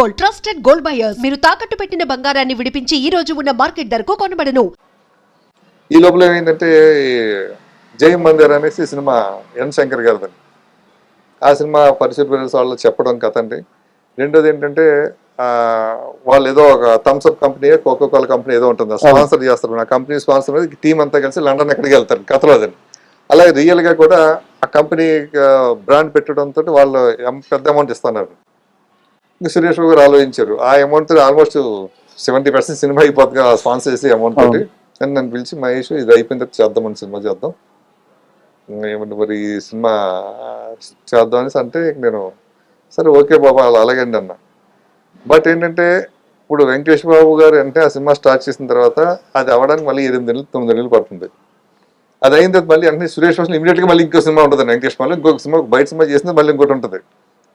Gold trusted gold buyers. మీరు తాకట్టు పెట్టిన బంగారాన్ని విడిపించి ఈ రోజు ఉన్న మార్కెట్ ధరకు కొనబడను. ఈ లోపల ఈ జై మందిర్ అనేసి సినిమా ఎన్ శంకర్ గారిది. ఆ సినిమా పరిశుభ్ర వాళ్ళు చెప్పడం కథ అండి రెండోది ఏంటంటే ఆ, వాళ్ళు ఏదో ఒక Thums Up company Coca Cola company ఏదో ఉంటుంది. స్పాన్సర్ చేస్తారు. ఆ కంపెనీ స్పాన్సర్ మీద టీం అంతా కలిసి లండన్ ఎక్కడికి వెళ్తారు. కథలో అదండి అలాగే రియల్గా కూడా ఆ కంపెనీ బ్రాండ్ పెట్టడంతో వాళ్ళు పెద్ద అమౌంట్ ఇస్తున్నారు. ఇంకా సురేష్ బాబు గారు ఆలోచించారు. ఆ amount almost seventy percent cinema అయిపోతుంది స్పాన్సర్ చేసి అమౌంట్ తోటి. అని నన్ను పిలిచి మహేష్ ఇది అయిపోయిన తర్వాత చేద్దామని సినిమా చేద్దాం. ఏమంటే మరి ఈ సినిమా చేద్దాం అనేసి అంటే నేను సరే ఓకే బాబా అలా అలాగండి అన్న. బట్ ఏంటంటే ఇప్పుడు వెంకటేష్ బాబు గారు అంటే ఆ సినిమా స్టార్ట్ చేసిన తర్వాత అది అవ్వడానికి మళ్ళీ ఎనిమిది నెలలు తొమ్మిది నెలలు పడుతుంది. అది అయిన తర్వాత మళ్ళీ అంటే సురేష్ వాసు ఇమీడియట్గా మళ్ళీ ఇంకో సినిమా ఉంటుంది వెంకటేష్ మళ్ళీ ఇంకొక సినిమా బయట సినిమా చేసింది మళ్ళీ ఇంకోటి ఉంటుంది.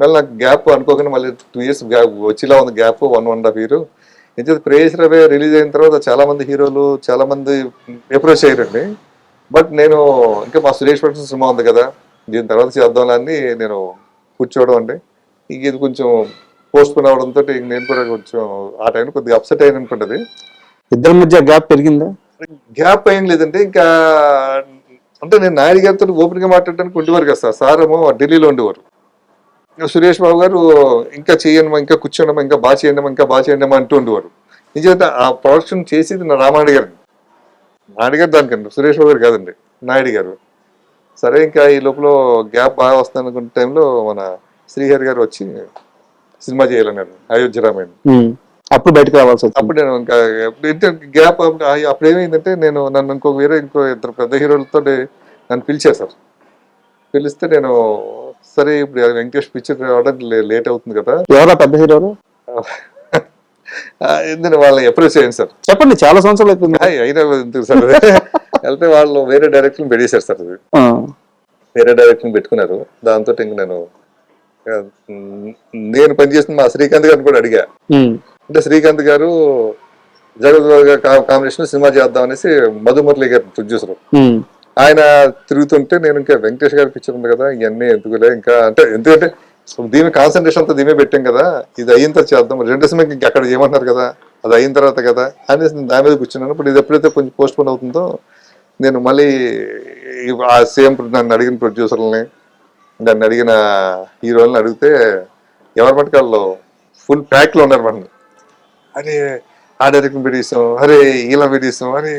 మళ్ళీ నాకు గ్యాప్ అనుకోకుండా మళ్ళీ టూ ఇయర్స్ గ్యాప్ వచ్చేలా ఉంది gap one one half year ఎందుకంటే ప్రేయస్ రవే రిలీజ్ అయిన తర్వాత చాలా మంది హీరోలు చాలా మంది అప్రోచ్ అయ్యారండి. బట్ నేను ఇంకా మా సురేష్ ప్రొడక్షన్ సినిమా ఉంది కదా దీని తర్వాత చేద్దాం అని నేను కూర్చోవడం అండి. ఇంక ఇది కొంచెం పోస్ట్ పోన్ అవడంతో నేను కూడా కొంచెం ఆ టైం కొద్దిగా అప్సెట్ అయిన అనుకుంటుంది. ఇద్దరి మధ్య గ్యాప్ పెరిగిందా? గ్యాప్ ఏం లేదంటే ఇంకా అంటే నేను నాయుడు గారితో ఓపెన్గా మాట్లాడడానికి ఉండేవారు కదా సార్. సార్ ఏమో ఢిల్లీలో ఉండేవారు. సురేష్ బాబు గారు ఇంకా చేయనమా ఇంకా కూర్చోనమా ఇంకా బాగా చేయండమా ఇంకా బాగా చేయండమా అంటూ ఉండేవారు. నిజంగా ఆ ప్రొడక్షన్ చేసేది నా రామాయుడు గారు. నాయుడు గారు దానికండి సురేష్ బాబు గారు కాదండి నాయుడు గారు. సరే ఇంకా ఈ లోపల గ్యాప్ బాగా వస్తుంది అనుకున్న టైంలో మన శ్రీహరి గారు వచ్చి సినిమా చేయాలన్నారు అయోధ్య రామాయణం. అప్పుడు బయటకు రావాల్సి అప్పుడు నేను ఇంకా గ్యాప్ అప్పుడు ఏమైందంటే నేను నన్ను ఇంకో వేరే ఇంకో ఇద్దరు పెద్ద హీరోలతో నన్ను పిలిచారు సార్. పిలిస్తే నేను సరే ఇప్పుడు వెంకటేష్ పిక్చర్ రావడానికి లేట్ అవుతుంది కదా. ఎవరా పెద్ద హీరోలు ఆ, ఎందుకంటే వాళ్ళని అప్రోచ్ చేయండి సార్. చెప్పండి చాలా సంవత్సరాలు అయిపోయింది. అయినా ఎందుకు సార్? వెళ్తే వాళ్ళు వేరే డైరెక్షన్ పెట్టేశారు సార్. అది. వేరే డైరెక్షన్ పెట్టుకున్నారు. దాంతో ఇంక నేను నేను పనిచేసిన మా శ్రీకాంత్ గారిని కూడా అడిగా. అంటే శ్రీకాంత్ గారు జగత్ కాంబినేషన్ సినిమా చేద్దాం అనేసి మధుమురళి గారు ప్రొడ్యూసర్. ఆయన తిరుగుతుంటే నేను ఇంకా వెంకటేష్ గారి పిక్చర్ ఉంది కదా ఇవన్నీ ఎందుకులే? ఇంకా అంటే ఎందుకంటే దీని కాన్సన్ట్రేషన్ అంతా దీమే పెట్టాం కదా ఇది అయిన తర్వాత చేద్దాం. రెండు సమయం ఇంకా అక్కడ ఏమంటున్నారు కదా అది అయిన తర్వాత కదా అనేసి నేను దాని మీద కూర్చున్నాను. ఇప్పుడు ఇది ఎప్పుడైతే కొంచెం పోస్ట్ పోన్ అవుతుందో నేను మళ్ళీ ఆ సేమ్ నన్ను అడిగిన ప్రొడ్యూసర్లని నన్ను అడిగిన హీరోలని అడిగితే ఎవరి మటుకు వాళ్ళు ఫుల్ ప్యాక్లో ఉన్నారు మన అరే ఆ డైరెక్షన్ పెట్టేసాం అరే ఇలా పెట్టేసాం అరే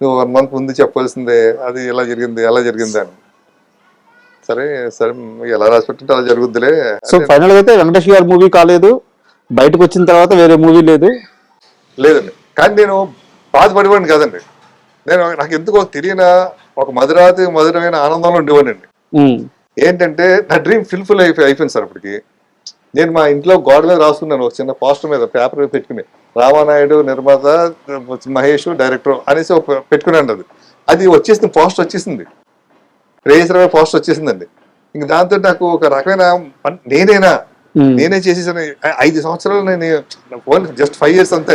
నువ్వు వన్ మంత్ ముందు చెప్పాల్సిందే అది ఎలా జరిగింది ఎలా జరిగింది అని. సరే సరే ఎలా రాసి పెట్టింటే అలా జరుగుద్దిలే. సో ఫైనల్ అయితే వెంకటేష్ గారి మూవీ కాలేదు బయటకు వచ్చిన తర్వాత వేరే మూవీ లేదు? లేదండి. కానీ నేను బాధపడేవాడిని కాదండి. నేను నాకు ఎందుకో తెలియన ఒక మధురాతి మధురమైన ఆనందంలో ఉండేవాడిని. ఏంటంటే నా డ్రీమ్ ఫుల్ఫిల్ అయిపోయి అయిపోయింది సార్ అప్పటికి. నేను మా ఇంట్లో గోడ మీద రాసుకున్నాను ఒక చిన్న పోస్టర్ మీద పేపర్ మీద పెట్టుకుని. రామానాయుడు నిర్మాత మహేష్ డైరెక్టర్ అనేసి ఒక పెట్టుకున్నాను అది. అది వచ్చేసింది పోస్టర్ వచ్చేసింది. రేసరమే పోస్టర్ వచ్చేసిందండి. ఇంక దాంతో నాకు ఒక రకమైన నేనేనా. నేనే చేసేసాను. ఐదు సంవత్సరాలు నేను ఓన్లీ జస్ట్ ఫైవ్ ఇయర్స్ అంతే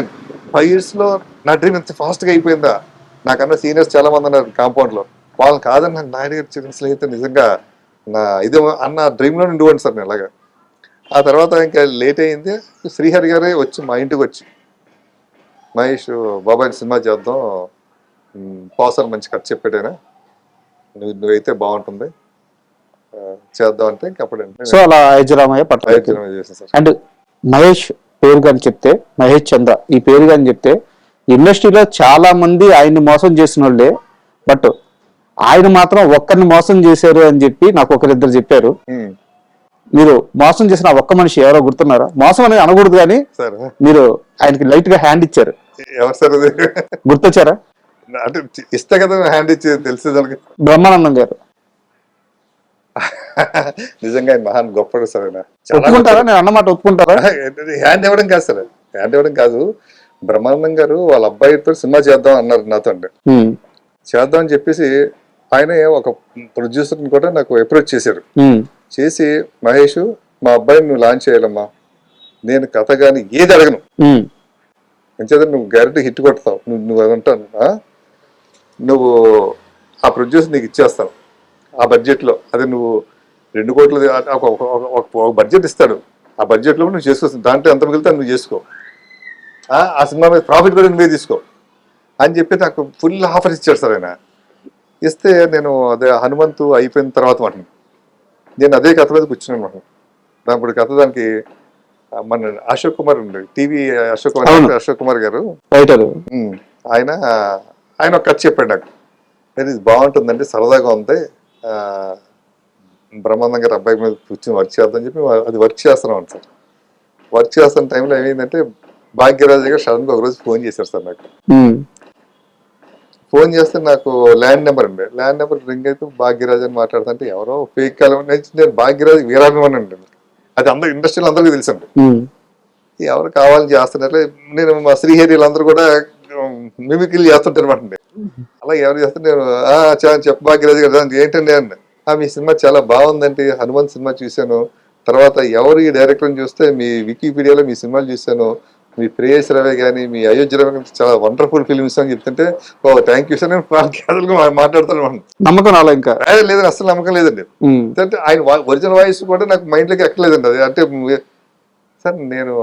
ఫైవ్ ఇయర్స్లో నా డ్రీమ్ ఎంత ఫాస్ట్గా అయిపోయిందా? నాకన్నా సీనియర్స్ చాలా మంది ఉన్నారు కాంపౌండ్లో వాళ్ళని కాదని నాకు నాయుడు గారి చిన్న అయితే నిజంగా నా ఇది అన్న డ్రీమ్లో ఉండివ్వండి సార్ నేను అలాగా ఆ తర్వాత ఇంకా లేట్ అయింది. శ్రీహరి గారే వచ్చి మా ఇంటికి వచ్చి మహేష్ బాబాయ్ సినిమా చేద్దాం. పోసాలు మంచి కథ చెప్పాడైనా? నువ్వు నువ్వైతే బాగుంటుంది. చేద్దాం అంటే ఇంక అప్పుడు సో అలా చేశాను సార్. అండ్ మహేష్ పేరు కానీ చెప్తే మహేష్ చంద్ర ఈ పేరు కానీ చెప్తే ఇండస్ట్రీలో చాలా మంది ఆయన్ని మోసం చేసిన వాళ్ళే బట్ ఆయన మాత్రం ఒక్కరిని మోసం చేశారు అని చెప్పి నాకు ఒకరిద్దరు చెప్పారు. మీరు మోసం చేసిన ఒక్క మనిషి ఎవరో గుర్తున్నారా? మోసం అనేది అనకూడదు కానీ మీరు ఆయనకి లైట్గా హ్యాండ్ ఇచ్చారు. ఎవరు సార్ గుర్తొచ్చారా? అంటే ఇస్తే కదా హ్యాండ్ ఇచ్చి తెలిసే దానికి బ్రహ్మానందం గారు. నిజంగా మహాన్ గొప్పడు సార్ ఒప్పుకుంటారా? నేను అన్నమాట ఒప్పుకుంటారా? హ్యాండ్ ఇవ్వడం కాదు సార్. హ్యాండ్ ఇవ్వడం కాదు. బ్రహ్మానందం గారు వాళ్ళ అబ్బాయితో సినిమా చేద్దాం అన్నారు నాతో చేద్దాం అని చెప్పేసి ఆయన ఒక ప్రొడ్యూసర్ని కూడా నాకు అప్రోచ్ చేశారు. చేసి మహేష్ మా అబ్బాయిని నువ్వు లాంచ్ చేయాలమ్మా. నేను కథ కానీ ఏది అడగను. అంచేత నువ్వు గ్యారెంటీ హిట్ కొడతావు. నువ్వు నువ్వు అది అంటాను. నువ్వు ఆ ప్రొడ్యూసర్ నీకు ఇచ్చేస్తావు. ఆ బడ్జెట్లో అదే నువ్వు రెండు కోట్లు ఒక- ఒక- బడ్జెట్ ఇస్తాడు. ఆ బడ్జెట్లో నువ్వు చేసుకోవచ్చు దాంట్లో ఎంత మిగిలితే నువ్వు చేసుకో. ఆ, సినిమా మీద ప్రాఫిట్ కూడా నువ్వే తీసుకో. అని చెప్పి నాకు ఫుల్ ఆఫర్ ఇచ్చాడు సార్ ఆయన. ఇస్తే నేను అదే హనుమంతు అయిపోయిన తర్వాత మాట నేను అదే కథ మీద కూర్చున్నాను మాట దాని కథ దానికి మన అశోక్ కుమార్ ఉండే. టీవీ అశోక్ కుమార్. అశోక్ కుమార్ గారు. రైటర్ ఆయన ఆయన ఒక కథ చెప్పాడు నాకు. "అది ఇది బాగుంటుందండి సరదాగా ఉంది. బ్రహ్మాండం గారి అబ్బాయి మీద కూర్చొని వర్క్ చేద్దాం చెప్పి అది వర్క్ చేస్తున్నాం సార్. వర్క్ చేస్తున్న టైంలో ఏమైందంటే భాగ్యరాజు గారు సడన్గా ఒక రోజు ఫోన్ చేశారు సార్ నాకు. ఫోన్ చేస్తే నాకు ల్యాండ్ నెంబర్ అండి. ల్యాండ్ నెంబర్ రింగ్ అయితే భాగ్యరాజ్ అని మాట్లాడుతుంటే ఎవరో ఫేక్ కాలం నేను భాగ్యరాజ్ వీరాభిమాని అండి. అది అందరూ ఇండస్ట్రీలో అందరికీ తెలుసండి ఎవరు కావాలని చేస్తున్నారు నేను మా శ్రీహరి వీళ్ళందరూ కూడా మిమిక్రీ చేస్తుంటారు అనమాట అలా ఎవరు చేస్తే నేను "ఆ, చా- చెప్పు భాగ్యరాజు గారు ఏంటండి "ఆ, మీ సినిమా చాలా బాగుందండి. హనుమంత్ సినిమా చూశాను. తర్వాత ఎవరు ఈ డైరెక్టర్ చూస్తే మీ వికీపీడియాలో మీ సినిమాలు చూశాను. మీ ప్రేయస్ రవి కానీ మీ అయోధ్య రవి కానీ చాలా వండర్ఫుల్ ఫిల్మ్స్ అని చెప్తుంటే ఓ థ్యాంక్ యూ సార్ నేను క్యాజువల్గా మాట్లాడుతాను అన్నమాట. నమ్మకం రాలే ఇంకా? "ఏ, లేదండి అసలు నమ్మకం లేదండి. అంటే ఆయన ఒరిజినల్ వాయిస్ కూడా నాకు మైండ్లోకి ఎక్కలేదండి అది. అంటే సార్ నేను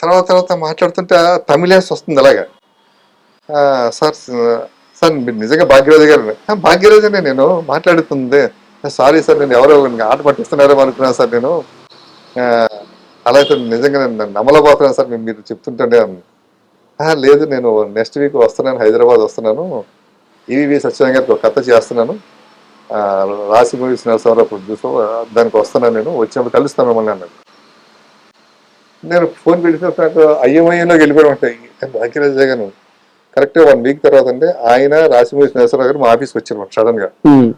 తర్వాత తర్వాత మాట్లాడుతుంటే తమిళేస్ వస్తుంది అలాగా. సార్ సార్ మీరు నిజంగా భాగ్యరాజు గారు "ఆ, భాగ్యరాజునే నేను మాట్లాడుతుంది. సారీ సార్ నేను ఎవరో ఆట పట్టిస్తున్నారో అనుకున్నాను సార్ నేను. అలా అయితే నిజంగా నేను నమ్మలేకపోతున్నాను సార్. మీరు- మీరు చెప్తుంటే అన్నాను. "ఆ, లేదు నేను నెక్స్ట్ వీక్ వస్తున్నాను హైదరాబాద్ వస్తున్నాను. ఈవీవి సత్యనారాయణ గారికి ఒక కథ చేస్తున్నాను. రాసి మూవీస్ నరసింహారావు ప్రొడ్యూసర్ దానికి వస్తున్నాను నేను. వచ్చినప్పుడు కలుస్తాను మిమ్మల్ని అన్నాడు. నేను ఫోన్ పెడితే నాకు అయ్యమయ్యలోకి వెళ్ళిపోయి ఉంటాయి భాగ్యరాజ్ గారు కరెక్ట్గా వన్ వీక్ తర్వాత అంటే ఆయన రాసి మూవీస్ నరసింహారావు గారు మా ఆఫీస్కి వచ్చారు సడన్గా. ఉమ్.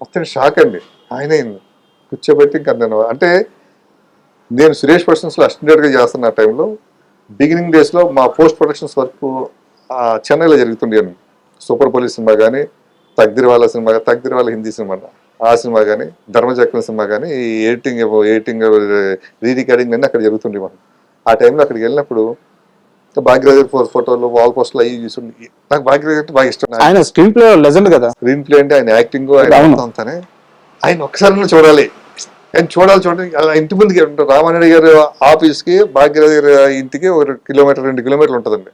మొత్తం షాక్ అండి. ఆయన కూర్చోబెట్టి ఇంకా నేను అంటే నేను సురేష్ ప్రొడక్షన్స్లో అసిస్టెంట్గా చేస్తున్న టైంలో బిగినింగ్ డేస్లో మా పోస్ట్ ప్రొడక్షన్స్ వర్క్ చెన్నైలో జరుగుతుండే సూపర్ పోలీస్ సినిమా కానీ తగ్దిర్ వాళ్ళ సినిమా తగ్దిర్ వాళ్ళ హిందీ సినిమా ఆ సినిమా కానీ ధర్మచక్రం సినిమా కానీ ఈ ఎడిటింగ్ ఎడిటింగ్ రీ రికార్డింగ్ అన్నీ అక్కడ జరుగుతుండే మనం ఆ టైంలో అక్కడికి వెళ్ళినప్పుడు భాగ్యరాజు ఫో- ఫోటోలు వాల్ పోస్టులు అవి చూసి నాకు భాగ్యరాజు అంటే బాగా ఇష్టం ఆయన స్క్రీన్ ప్లే లెజెండ్ కదా. స్క్రీన్ ప్లే అంటే ఆయన యాక్టింగ్ అంతానే. ఆయన ఒక్కసారి చూడాలి. ఆయన చూడాలి చూడండి. అలా ఇంటి ముందుకి ఉంటారు రామారెడ్డి గారి ఆఫీస్కి భాగ్యరాజు గారి ఇంటికి ఒక కిలోమీటర్ రెండు కిలోమీటర్లు ఉంటుందండి.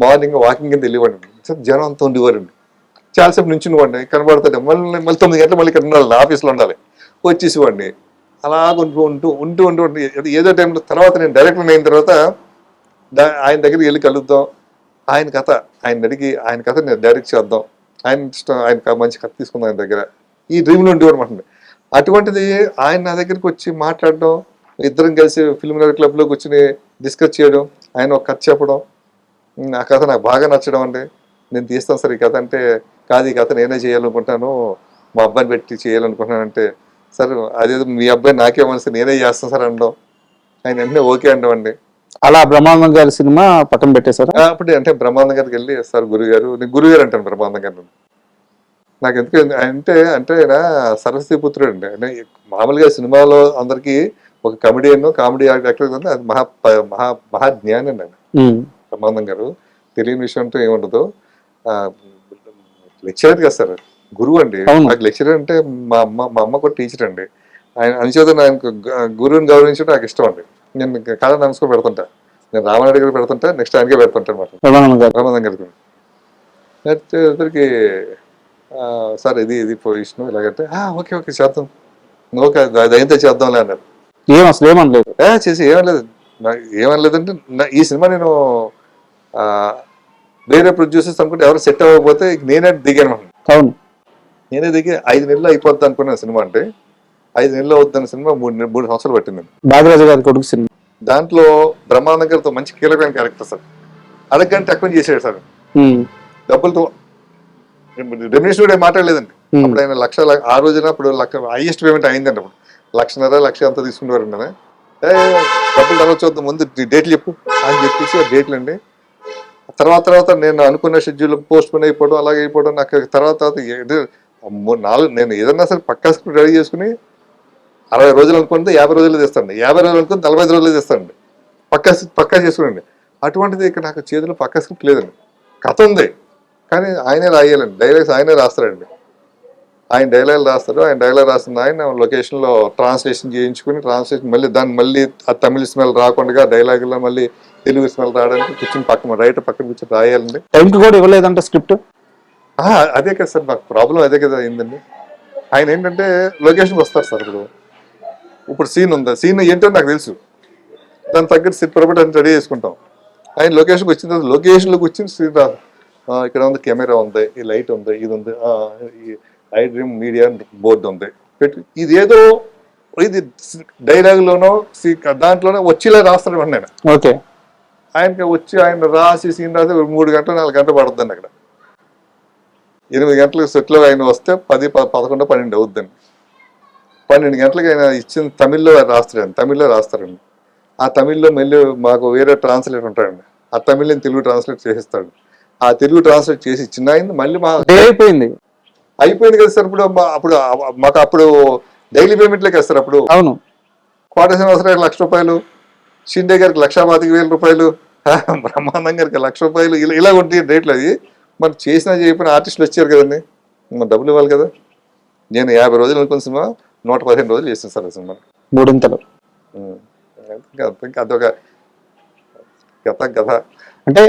మార్నింగ్ వాకింగ్ కింద వెళ్ళివ్వండి జనం అంతా ఉండేవారండి. చాలాసేపు నుంచి ఇవ్వండి కనబడుతుంది మళ్ళీ మళ్ళీ తొమ్మిది గంటలు మళ్ళీ ఇక్కడ ఉండాలి ఆఫీస్లో ఉండాలి. వచ్చేసి ఇవ్వండి అలా ఉంటూ ఉంటూ ఉంటూ ఉంటూ ఉంటూ. ఏదో- టైంలో తర్వాత నేను డైరెక్టర్ అయిన తర్వాత దా- ఆయన దగ్గరికి వెళ్ళి కలుద్దాం. ఆయన కథ ఆయన అడిగి ఆయన కథ నేను డైరెక్ట్ చేద్దాం. ఆయన ఇష్టం ఆయన మంచి కథ తీసుకుందాం ఆయన దగ్గర. ఈ డ్రీమ్లో ఉండేవారు అనమాట. అటువంటిది ఆయన నా దగ్గరికి వచ్చి మాట్లాడడం ఇద్దరం కలిసి ఫిల్మ్ నగర్ క్లబ్లో కూర్చుని డిస్కస్ చేయడం ఆయన ఒక కథ చెప్పడం. ఆ కథ నాకు బాగా నచ్చడం అండి. నేను తీస్తాను సార్ ఈ కథ అంటే కాదు ఈ కథ నేనే చేయాలనుకుంటాను మా అబ్బాయిని పెట్టి చేయాలనుకుంటున్నాను అంటే సార్ అదేదో మీ అబ్బాయి నాకే మనసు నేనే చేస్తాను సార్ అనడం. ఆయన వెంటనే ఓకే అనడం అండి అలా బ్రహ్మానందం గారి సినిమా పట్టం పెట్టేశారా? అప్పుడు అంటే బ్రహ్మానందం గారికి వెళ్ళి సార్ గురుగారు నేను గురుగారు అంటాను బ్రహ్మానందం గారు నాకు ఎందుకు అంటే అంటే ఆయన సరస్వతి పుత్రుడు అండి అంటే మామూలుగా సినిమాలో అందరికీ ఒక కమెడియన్ కామెడీ యాక్టర్ అది మహా మహా మహా జ్ఞాని అండి ఆయన. బ్రహ్మానందం గారు. తెలియని విషయం అంటూ ఏముండదు. లెక్చరర్ కదా సార్. గురువు అండి. నాకు లెక్చరర్ అంటే మా అమ్మ మా అమ్మ కూడా టీచర్ అండి. ఆయన అనుచేత ఆయనకు గు- గురువుని గౌరవించడం నాకు ఇష్టం అండి. నేను కాళ్ళ నమస్కారం పెడుతుంటా. నేను రామారెడ్డి గారు పెడుతుంటా నెక్స్ట్ ఆయనకే పెడుతుంటా అనమాట. బ్రహ్మానందం గారికి. సార్ ఇది ఇది పొజిషన్ ఇలాగంటే "ఆ, ఓకే ఓకే చేద్దాం. ఓకే అది అయితే చేద్దాంలే అన్నారు. ఏం అసలు ఏమనలేదు ఏ చేసి ఏమనలేదు ఏమనలేదంటే ఈ సినిమా నేను ఆ, వేరే ప్రొడ్యూసర్స్ అనుకుంటే ఎవరు సెట్ అవ్వకపోతే నేనే దిగాను. అవును. నేనే దిగి ఐదు నెలలు అయిపోద్ది అనుకున్న సినిమా అంటే ఐదు నెలలు అవుతున్న సినిమా మూడు మూడు సంవత్సరాలు పట్టింది బాగరాజు గారి కొడుకు సినిమా. దాంట్లో బ్రహ్మానందం గారితో మంచి కీలకమైన క్యారెక్టర్ సార్. అడగంటే తక్కువ చేసాడు సార్. డబ్బులతో రెమ్యూనేషన్ కూడా మాట్లాడలేదండి. అప్పుడు ఆయన లక్ష ఆ రోజున అప్పుడు లక్ష హైయెస్ట్ పేమెంట్ అయిందండి అప్పుడు. లక్షన్నర లక్ష అంత తీసుకునేవారు డబ్బులు తర్వాత చూద్దాం ముందు డేట్లు చెప్పు అని చెప్పేసి ఆ డేట్లు అండి. తర్వాత తర్వాత నేను అనుకున్న షెడ్యూల్ పోస్ట్ పోన్ అయిపోవడం అలాగే అయిపోవడం నాకు తర్వాత తర్వాత నాలుగు నేను ఏదన్నా సరే పక్కా స్క్రిప్ట్ రెడీ చేసుకుని అరవై రోజులు అనుకుంటే యాభై రోజులు తెస్తాండి యాభై రోజులు అనుకుంటే నలభై ఐదు రోజులు తెస్తాండి పక్కా పక్కా చేసుకునండి. అటువంటిది ఇక్కడ నాకు చేతిలో పక్కా స్క్రిప్ట్ లేదండి. కథ ఉంది. కానీ ఆయనే రాయాలండి. డైలాగ్స్ ఆయనే రాస్తాడండి. ఆయన డైలాగ్ రాస్తారు ఆయన డైలాగ్ రాస్తుంది ఆయన లొకేషన్లో ట్రాన్స్లేషన్ చేయించుకుని ట్రాన్స్లేషన్ మళ్ళీ దాన్ని మళ్ళీ ఆ తమిళ స్మెల్ రాకుండా డైలాగులో మళ్ళీ తెలుగు స్మెల్ రావడానికి కూర్చొని పక్కన రైటర్ పక్కన కూర్చొని రాయాలండి. టైంకి కూడా ఇవ్వలేదంట స్క్రిప్ట్? అదే కదా సార్ నాకు ప్రాబ్లం అదే కదా అయిందండి. ఆయన ఏంటంటే లొకేషన్కి వస్తారు సార్ ఇప్పుడు. ఇప్పుడు సీన్ ఉంది? సీన్ ఏంటో నాకు తెలుసు. దాని తగ్గట్టు సీట్ పొరపాటు రెడీ చేసుకుంటాం. ఆయన లొకేషన్కి వచ్చిన తర్వాత లొకేషన్లోకి వచ్చిన సీన్ రాదు ఇక్కడ ఉంది కెమెరా ఉంది ఈ లైట్ ఉంది ఇది ఉంది ఐ డ్రీమ్ మీడియా బోర్డు ఉంది. పెట్టి ఇది ఏదో ఇది డైలాగ్లోనో దాంట్లోనో వచ్చేలా రాస్తాడు నేను. ఓకే. ఆయనకి వచ్చి ఆయన రాసి సీన్ రాసి మూడు గంటలు నాలుగు గంటలు పడుతుందండి అక్కడ. ఎనిమిది గంటలకు సెట్లో ఆయన వస్తే పది పదకొండు పన్నెండు అవుద్దండి. పన్నెండు గంటలకు ఆయన ఇచ్చిన తమిళ్ళో రాస్తాడండి తమిళ్ళో రాస్తారండి. ఆ తమిళ్ళో మళ్ళీ మాకు వేరే ట్రాన్స్లేట్ ఉంటాడండి. ఆ తమిళ్ని తెలుగు ట్రాన్స్లేట్ చేసిస్తాడు. ఆ తెలుగు ట్రాన్స్లేట్ చేసి ఇచ్చిన ఆయన మళ్ళీ మా అయిపోయింది. అయిపోయింది కదా సార్ ఇప్పుడు అప్పుడు మాకు అప్పుడు డైలీ పేమెంట్లే కదా సార్ అప్పుడు. అవును. కోట శ్రీనివాసరావు లక్ష రూపాయలు షిండే గారికి లక్ష పాతిక వేల రూపాయలు బ్రహ్మాండం గారికి లక్ష రూపాయలు ఇలా ఇలా ఉంటాయి రేట్లు అది మరి చేసినా చేయకపోయినా ఆర్టిస్టులు వచ్చారు కదండి. మరి డబ్బులు ఇవ్వాలి కదా. నేను యాభై రోజులు అనుకున్న సినిమా నూట పదిహేను రోజులు చేసాను సార్ సినిమా. మూడింతలు. అదొక గత గత. అంటే